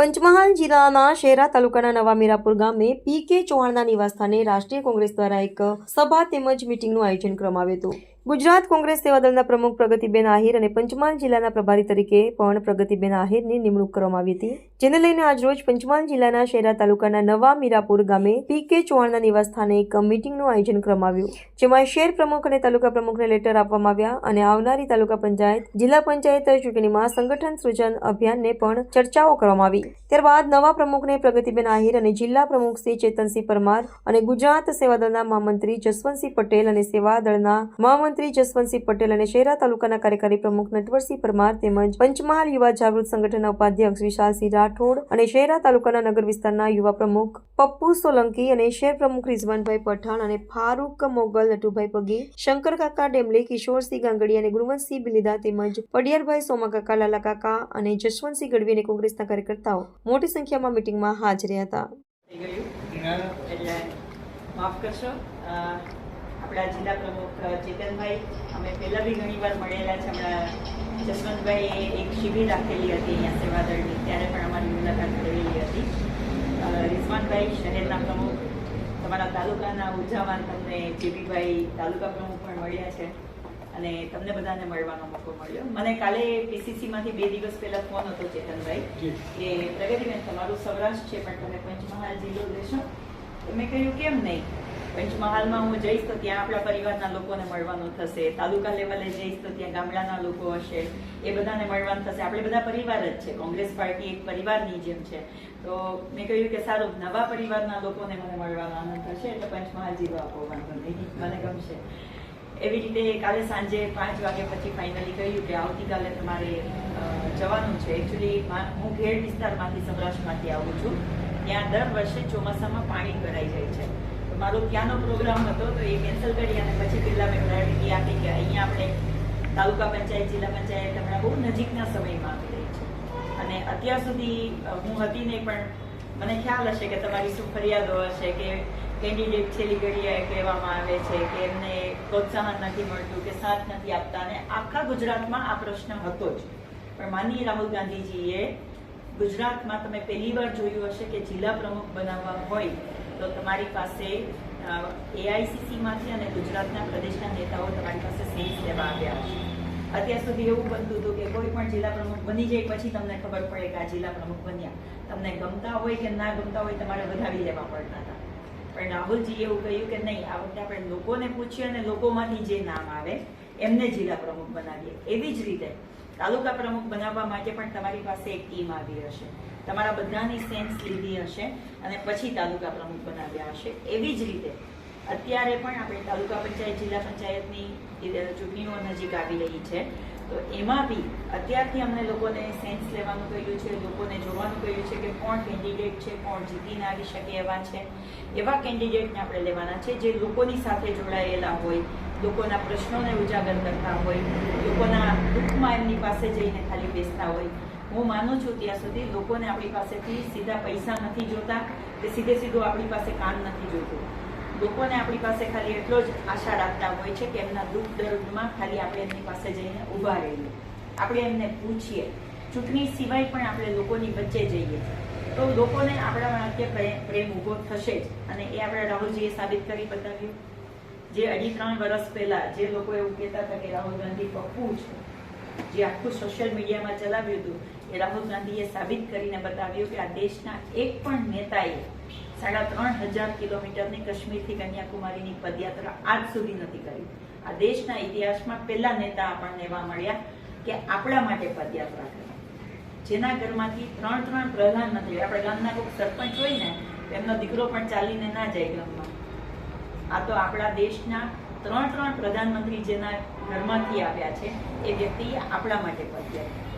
પંચમહાલ જિલ્લાના શહેરા તાલુકાના નવા મીરાપુર ગામે પી કે ચૌહાણના નિવાસસ્થાને રાષ્ટ્રીય કોંગ્રેસ દ્વારા એક સભા તેમજ મિટિંગનું આયોજન કરવામાં આવ્યું હતું. ગુજરાત કોંગ્રેસ સેવા દળના પ્રમુખ પ્રગતિબેન આહિર અને પંચમહાલ જિલ્લાના પ્રભારી તરીકે પણ પ્રગતિબેન આહિરની નિમણૂક કરવામાં આવી હતી. જેને લઈને આજરોજ પંચમહાલ જિલ્લાના શહેરા તાલુકાના નવા મીરાપુર ગામે પી કે ચૌહાણના નિવાસસ્થાને એક મિટિંગનું આયોજન કરવામાં આવ્યું. જેમાં શહેર પ્રમુખ અને તાલુકા પ્રમુખને લેટર આપવામાં આવ્યા અને આવનારી તાલુકા પંચાયત, જિલ્લા પંચાયત ચૂંટણીમાં સંગઠન સૃજન અભિયાનને પણ ચર્ચાઓ કરવામાં આવી. ત્યારબાદ નવા પ્રમુખને પ્રગતિબેન આહિર અને જિલ્લા પ્રમુખ શ્રી ચેતનસિંહ પરમાર અને ગુજરાત સેવા દળના મહામંત્રી જસવંતસિંહ પટેલ અને સેવા દળના મહામંત્રી જસવંતસિંહ પટેલ અને શહેરા તાલુકાના કાર્યકારી પ્રમુખ નટવરસિંહ પરમાર તેમજ પંચમહાલ યુવા જાગૃત સંગઠનના ઉપાધ્યક્ષ વિશાલસિંહ રાઠોડ અને શહેરા તાલુકાના નગર વિસ્તારના યુવા પ્રમુખ પપ્પુ સોલંકી અને શહેર પ્રમુખ રિઝવાનભાઈ પઠાણ અને ફારૂક મોગલ, નટુભાઈ પગી, શંકર કાકા ડેમલે, કિશોરસિંહ ગાંગડી અને ગુણવંતસિંહ બિલીદા તેમજ પડિયારભાઈ સોમા કાકા લાલા કાકા અને જશવંતસિંહ ગઢવી અને કોંગ્રેસના કાર્યકર્તાઓ મોટી સંખ્યામાં મિટિંગમાં હાજર હતા. આપણા જિલ્લા પ્રમુખ ચેતનભાઈ. અમે પહેલાં બી ઘણી વાર મળેલા છે. હમણાં જસવંતભાઈએ એક શિબિર રાખેલી હતી અહીંયા સેવાદળની. ત્યારે પણ અમારી મુલાકાત કરેલી હતી. રિઝવાનભાઈ શહેરના પ્રમુખ તમારા તાલુકાના ઉર્જાવાન તમને જેબીભાઈ તાલુકા પ્રમુખ પણ મળ્યા છે. અને તમને બધાને મળવાનો મોકો મળ્યો. મને કાલે પીસીસીમાંથી બે દિવસ પહેલા ફોન હતો ચેતનભાઈ કે પ્રગતિબેન તમારું સૌરાષ્ટ્ર છે પણ તમે પંચમહાલ જિલ્લો લેશો તો મેં કહ્યું કેમ નહીં? પંચમહાલમાં હું જઈશ તો ત્યાં આપણા પરિવારના લોકોને મળવાનું થશે. તાલુકા લેવલે જઈશ તો ત્યાં ગામડાના લોકો હશે. એ બધાને મળવાનું થશે. આપણે બધા પરિવાર જ છે. કોંગ્રેસ પાર્ટી એક પરિવારની જેમ છે. તો મેં કહ્યું કે સારું, નવા પરિવારના લોકોને મને મળવાનો આનંદ થશે એટલે પંચમહાલ જિલ્લો આપો, વાંધો નહીં. મને ગમશે. એવી રીતે કાલે સાંજે પાંચ વાગે પછી ફાઇનલી કહ્યું કે આવતીકાલે તમારે જવાનું છે. એકચ્યુઅલી હું ઘેડ વિસ્તારમાંથી સૌરાષ્ટ્રમાંથી આવું છું. ત્યાં દર વર્ષે ચોમાસામાં પાણી ભરાઈ જાય છે. મારો ત્યાંનો પ્રોગ્રામ હતો, તો એ કેન્સલ કરી અને પછી પહેલાં મેં પ્રાયોરિટી આપી કે અહીંયા આપણે તાલુકા પંચાયત, જિલ્લા પંચાયત હમણાં બહુ નજીકના સમયમાં આવી રહી છે. અને અત્યાર સુધી હું હતી નહીં પણ મને ખ્યાલ હશે કે તમારી શું ફરિયાદો હશે કે કેન્ડિડેટ છેલ્લી ઘડીએ કહેવામાં આવે છે કે એમને પ્રોત્સાહન નથી મળતું, કે સાથ નથી આપતા. અને આખા ગુજરાતમાં આ પ્રશ્ન હતો જ. પણ માનનીય રાહુલ ગાંધીજીએ ગુજરાતમાં તમે પહેલી વાર જોયું હશે કે જિલ્લા પ્રમુખ બનાવવા હોય તો તમારી પાસે એઆઈસીસીમાંથી અને ગુજરાતના પ્રદેશના નેતાઓ તમારી પાસે સેન્સ લેવા આવ્યા છે. અત્યાર સુધી એવું બનતું હતું કે કોઈ પણ જિલ્લા પ્રમુખ બની જાય પછી તમને ખબર પડે કે આ જિલ્લા પ્રમુખ બન્યા. તમને ગમતા હોય કે ના ગમતા હોય તમારે વધાવી લેવા પડતા હતા. પણ રાહુલજીએ એવું કહ્યું કે નહીં, આ વખતે આપણે લોકોને પૂછીએ અને લોકોમાંથી જે નામ આવે એમને જિલ્લા પ્રમુખ બનાવીએ. એવી જ રીતે તાલુકા પ્રમુખ બનાવવા માટે પણ તમારી પાસે એક ટીમ આવી હશે. તમારા બધાની સેન્સ લીધી હશે અને પછી તાલુકા પ્રમુખ બનાવ્યા હશે. એવી જ રીતે અત્યારે પણ આપણે તાલુકા પંચાયત, જિલ્લા પંચાયતની ચૂંટણીઓ નજીક આવી રહી છે. તો એમાં બી અત્યારથી અમને લોકોને સેન્સ લેવાનું કહ્યું છે, લોકોને જોવાનું કહ્યું છે કે કોણ કેન્ડિડેટ છે, કોણ જીતીને આવી શકે એવા છે. એવા કેન્ડિડેટને આપણે લેવાના છે જે લોકોની સાથે જોડાયેલા હોય લોકોના પ્રશ્નોને ઉજાગર કરતા હોય, લોકોના દુઃખમાં એમની પાસે જઈને ખાલી બેસતા હોય. હું માનું છું ત્યાં સુધી લોકોને આપણી પાસેથી સીધા પૈસા નથી જોતા કે સીધે સીધું આપણી પાસે કામ નથી જોતું. લોકોને આપણી પાસે ખાલી એટલો જ આશા રાખતા હોય છે કે એમના દુઃખ દર્દમાં ખાલી આપણે એમની પાસે જઈને ઊભા રહીએ. આપણે એમને પૂછીએ. ચૂંટણી સિવાય પણ આપણે લોકોની વચ્ચે જઈએ. તો લોકોને આપણા પ્રત્યે પ્રેમ ઊભો થશે જ. અને એ આપણે રાહુલજીએ સાબિત કરી બતાવ્યું. જે અઢી ત્રણ વર્ષ પહેલા જે લોકો એવું કહેતા હતા કે રાહુલ ગાંધી પપ્પુ છે. જે આખું સોશિયલ મીડિયામાં ચલાવ્યું હતું, એ રાહુલ ગાંધીએ સાબિત કરીને બતાવ્યું કે આ દેશના એક પણ નેતાએ સાડા ત્રણ હજાર કિલોમીટરની કાશ્મીરથી કન્યાકુમારીની પદયાત્રા આજ સુધી નથી કરી. આ દેશના ઇતિહાસમાં પહેલા નેતા આપણને એવા મળ્યા કે આપણા માટે પદયાત્રા કરી જેના ઘરમાંથી ત્રણ ત્રણ પ્રધાન નથી આપણે ગામના કોઈ સરપંચ હોય ને, એમનો દીકરો પણ ચાલીને ના જાય ગામમાં. આ તો આપણા દેશના ત્રણ ત્રણ પ્રધાનમંત્રી જેના ઘરમાંથી આવ્યા છે, એ વ્યક્તિ આપણા માટે પદયાત્રા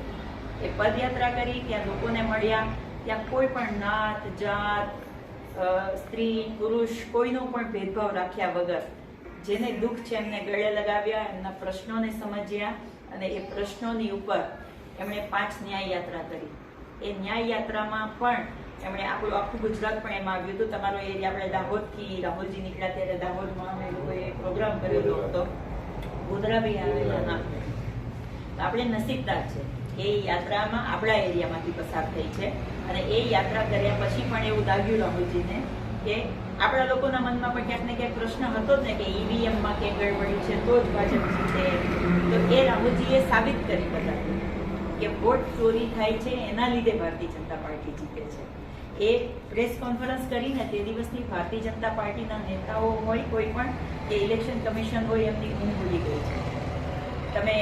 એ પદયાત્રા કરી, ત્યાં લોકોને મળ્યા. ત્યાં કોઈ પણ નાત, જાત સ્ત્રી, પુરુષ, કોઈનો પણ ભેદભાવ રાખ્યા વગર જેને દુઃખ છે એમને ગળે લગાવ્યા, એમના પ્રશ્નોને સમજ્યા અને એ પ્રશ્નોની ઉપર એમણે પાંચ ન્યાય યાત્રા કરી. એ ન્યાય યાત્રામાં પણ એમણે આપણું આખું ગુજરાત પણ એમાં આવ્યું હતું. તમારો એરિયા આપણે દાહોદથી રાહુલજી નીકળ્યા ત્યારે દાહોદમાં અમે લોકોએ પ્રોગ્રામ કર્યો હતો. ગોધરાભાઈ આવેલા. આપણે નસીબદાર છે. એ યાત્રામાં આપણા એરિયામાંથી પસાર થઈ છે. અને એ યાત્રા કર્યા પછી પણ એવું લાગ્યું રાહુલજીને કે આપણા લોકોના મનમાં પણ ક્યાંક ને ક્યાંક પ્રશ્ન હતો જ ને કે ઈવીએમમાં કે ગડબડી છે, તો જ ભાજપ છે તો એ રાહુલજીએ સાબિત કરી બતાવ્યું. કે વોટ ચોરી થાય છે, એના લીધે ભારતીય જનતા પાર્ટી જીતે છે. એ પ્રેસ કોન્ફરન્સ કરીને તે દિવસની ભારતીય જનતા પાર્ટીના નેતાઓ હોય, કોઈ પણ, કે ઇલેક્શન કમિશન હોય, એમની ઊંઘ ભૂલી ગઈ છે. તમે